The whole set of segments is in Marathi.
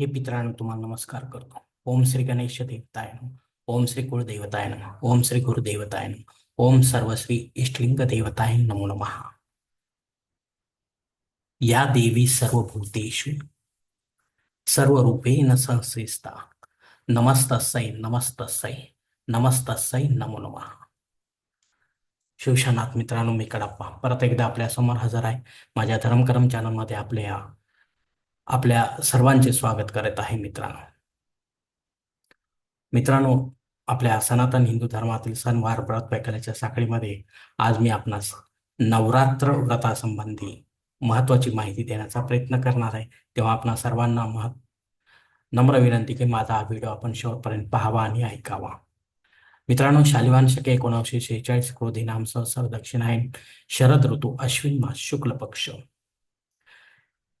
हे पित्रांनो तुम्हाला नमस्कार करतो. ओम श्री गणेश देवताय ओम श्री कुळदेवताय नमः. ओम श्री गुरुदेवताय ओम सर्वश्री इष्टलिंग देवताय नमो नमः. या देवी सर्वभूतेषु सर्वरूपेण संश्लिष्टा नमस्तस्यै नमस्तस्यै नमस्तस्यै नमो नमः। शिवशनाथ मित्रांनो मी कडप्पा. परत एकदा आपल्यासमोर हजर आहे. माझ्या धर्मकरम चॅनलमध्ये आपल्या आपल्या सर्वांचे स्वागत करत आहे मित्रांनो. मित्रांनो आपल्या सनातन हिंदू धर्मातील सणवार व्रत वैकल्याच्या साखळीमध्ये आज मी आपणास नवरात्र व्रतासंबंधी महत्वाची माहिती देण्याचा प्रयत्न करणार आहे. तेव्हा आपणा सर्वांना मह नम्र विनंती की माझा हा व्हिडिओ आपण शेवटपर्यंत पाहावा आणि ऐकावा. मित्रांनो शालिवान शके एकोणीसशे शेहेचाळीस क्रोधी नामसह दक्षिणायन शरद ऋतू अश्विन मास शुक्ल पक्ष.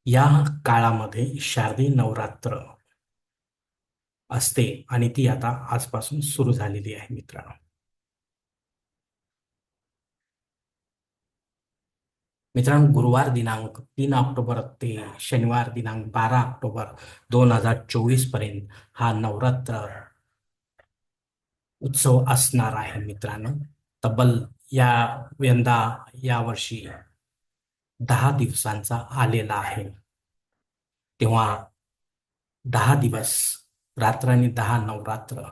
या काळामध्ये शारदीय नवरात्र असते आणि ती आता आजपासून सुरू झालेली आहे मित्रांनो. मित्रांनो गुरुवार दिनांक तीन ऑक्टोबर ते शनिवार दिनांक बारा ऑक्टोबर दोन हजार चोवीसपर्यंत हा नवरात्र उत्सव असणार आहे मित्रांनो. तब्बल या यंदा यावर्षी दहा दिवसांचा आलेला आहे. तेव्हा दहा दिवस रात्र आणि दहा नवरात्र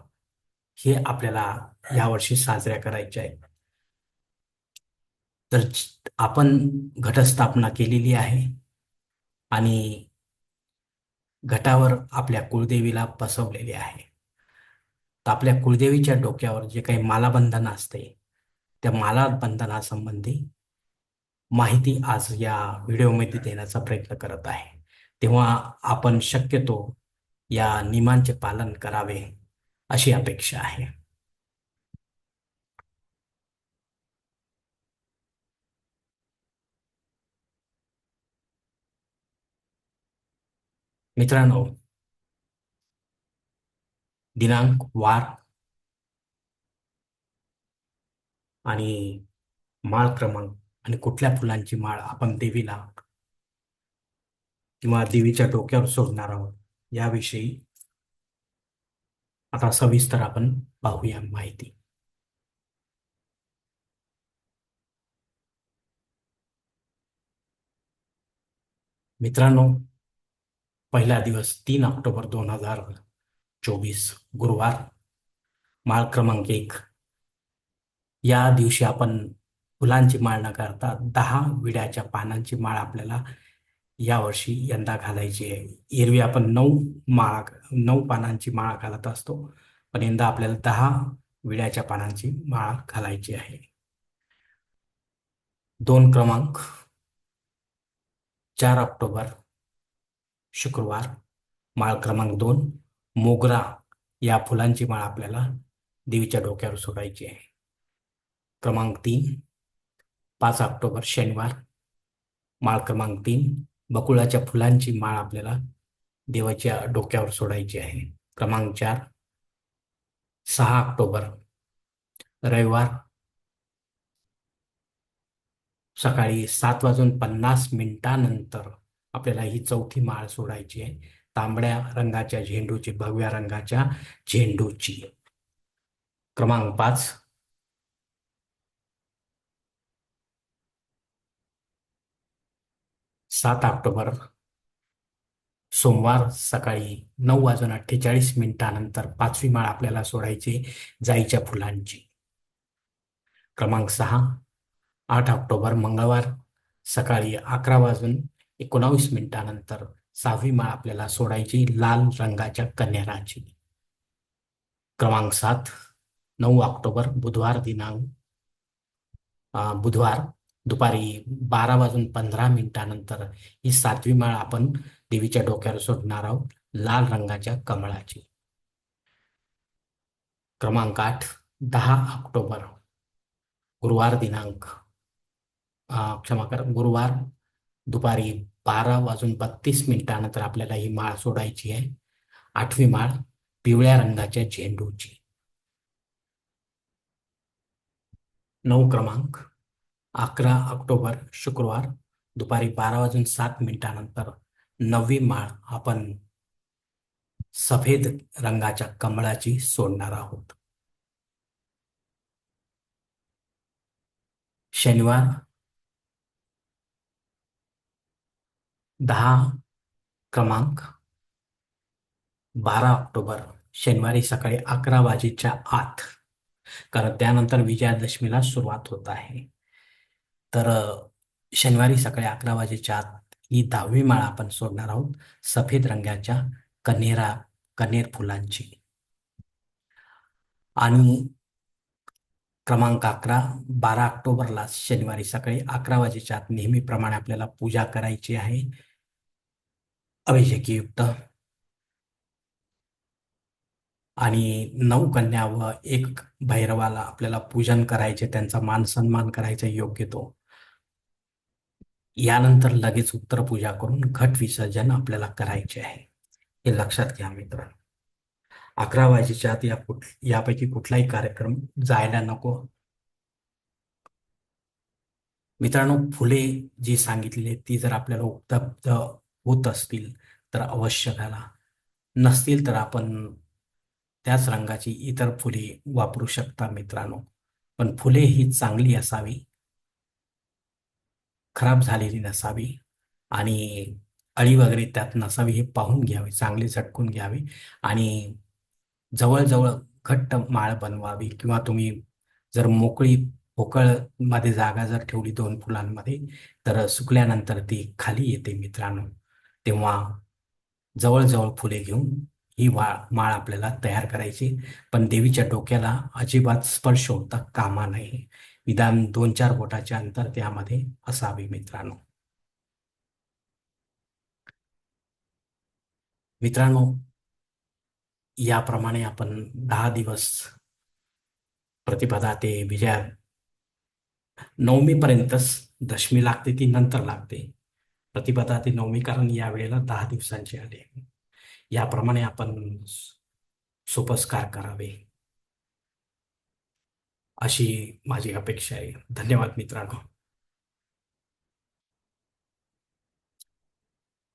हे आपल्याला यावर्षी साजऱ्या करायचे आहेत. तर आपण घटस्थापना केलेली आहे आणि घटावर आपल्या कुळदेवीला बसवलेले आहे. तर आपल्या कुळदेवीच्या डोक्यावर जे काही मालाबंधन असते त्या मालाबंधनासंबंधी माहिती आज या व्हिडिओमध्ये देण्याचा प्रयत्न करत आहे. तेव्हा आपण शक्यतो या नियमांचे पालन करावे अशी अपेक्षा आहे. मित्रांनो दिनांक वार आणि माळ क्रमांक आणि कुठल्या फुलांची माळ आपण देवीला किंवा देवीच्या डोक्यावर सोडणार आहोत याविषयी आता सविस्तर आपण पाहूया माहिती. मित्रांनो पहिला दिवस तीन ऑक्टोबर दोन हजार चोवीस गुरुवार माळ क्रमांक एक. या दिवशी आपण फुलांची माळ न करता दहा विड्याच्या पानांची माळ आपल्याला यावर्षी यंदा घालायची आहे. एरवी आपण नऊ माळा नऊ पानांची माळ घालत असतो पण यंदा आपल्याला दहा विड्याच्या पानांची माळा घालायची आहे. दोन क्रमांक चार ऑक्टोबर शुक्रवार माळ क्रमांक दोन मोगरा या फुलांची माळ आपल्याला देवीच्या डोक्यावर सोडायची आहे. क्रमांक तीन पाच ऑक्टोबर शनिवार माळ क्रमांक तीन. बकुळाच्या फुलांची माळ आपल्याला देवाच्या डोक्यावर सोडायची आहे. क्रमांक चार. सहा ऑक्टोबर रविवार सकाळी सात वाजून पन्नास मिनिटानंतर आपल्याला ही चौथी माळ सोडायची आहे. तांबड्या रंगाच्या झेंडूची भगव्या रंगाच्या झेंडूची. क्रमांक पाच. सात ऑक्टोबर सोमवार सकाळी नऊ वाजून अठ्ठेचाळीस मिनिटानंतर पाचवी माळ आपल्याला सोडायची जाईच्या फुलांची. क्रमांक सहा आठ ऑक्टोबर मंगळवार सकाळी अकरा वाजून एकोणावीस मिनिटानंतर सहावी माळ आपल्याला सोडायची लाल रंगाच्या कन्याराची. क्रमांक सात नऊ ऑक्टोबर बुधवार दिनांक बुधवार दुपारी बारा वाजून पंधरा मिनिटानंतर ही सातवी माळ आपण देवीच्या डोक्यावर सोडणार आहोत लाल रंगाच्या कमळाची. क्रमांक आठ दहा ऑक्टोबर गुरुवार दिनांक. क्षमा कर गुरुवार दुपारी बारा वाजून बत्तीस मिनिटानंतर आपल्याला ही माळ सोडायची आहे. आठवी माळ पिवळ्या रंगाच्या झेंडूची. नऊ क्रमांक अकरा ऑक्टोबर शुक्रवार दुपारी बारा वाजून सात मिनिटानंतर नववी माळ आपण सफेद रंगाच्या कमळाची सोडणार आहोत. शनिवार दहा क्रमांक बारा ऑक्टोबर शनिवारी सकाळी अकरा वाजेच्या आत कारण त्यानंतर विजयादशमीला सुरुवात होत आहे. तर अ, शनिवारी सकाळी अकरा वाजेच्या आत ही दहावी माळ आपण सोडणार आहोत सफेद रंगाच्या कन्हेरा कन्हेर फुलांची. आणि क्रमांक अकरा बारा ऑक्टोबरला शनिवारी सकाळी अकरा वाजेच्या आत नेहमीप्रमाणे आपल्याला पूजा करायची आहे. अभिषेकयुक्त आणि नऊ कन्या व एक भैरवाला आपल्याला पूजन करायचे त्यांचा मान सन्मान करायचा योग्य तो. यानंतर लगेच उत्तर पूजा करून घट विसर्जन आपल्याला करायचे आहे. हे लक्षात घ्या मित्रांनो. अकरा वाजेच्या आत या कुठ यापैकी कुठलाही कार्यक्रम जायला नको. मित्रांनो फुले जी सांगितलेली ती जर आपल्याला उपलब्ध होत असतील तर अवश्य घाला. नसतील तर आपण त्याच रंगाची इतर फुले वापरू शकता मित्रांनो. पण फुले ही चांगली असावी. खराब झालेली नसावी आणि अळी वगैरे त्यात नसावी हे पाहून घ्यावे चांगले झटकून घ्यावे आणि जवळजवळ घट्ट माळ बनवावी किंवा तुम्ही जर मोकळी पोकळमध्ये जागा जर ठेवली दोन फुलांमध्ये तर सुकल्यानंतर ती खाली येते मित्रांनो. तेव्हा जवळजवळ फुले घेऊन ही वा माळ आपल्याला तयार करायची. पण देवीच्या डोक्याला अजिबात स्पर्श होता कामा नाही विधान दोन चार बोटाचे अंतर त्यामध्ये असावे मित्रांनो. मित्रांनो याप्रमाणे आपण दहा दिवस प्रतिपदा ते विजया नवमीपर्यंतच दशमी लागते ती नंतर लागते. प्रतिपदा ते नवमी कारण या वेळेला दहा दिवसांचे आले. याप्रमाणे आपण सोपस्कार करावे. अशी माझी अपेक्षा आहे. धन्यवाद मित्रांनो.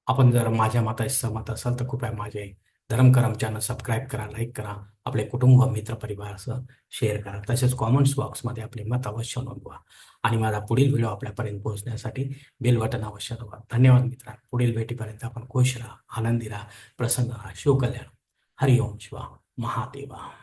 आपण जर माझ्या मताशी सहमत असाल तर कृपया माझे धर्मकरम चॅनल सबस्क्राईब करा लाईक करा. आपले कुटुंब मित्र परिवारासह शेअर करा. तसेच कॉमेंट्स बॉक्समध्ये आपले मत अवश्य नोंदवा. आणि माझा पुढील व्हिडिओ आपल्यापर्यंत पोहोचण्यासाठी बेल बटन अवश्य दाबा. धन्यवाद मित्रांनो. पुढील भेटीपर्यंत आपण खुश राहा आनंदी राहा प्रसन्न राहा. शिवकल्याण हरिओम शिवा महादेवा.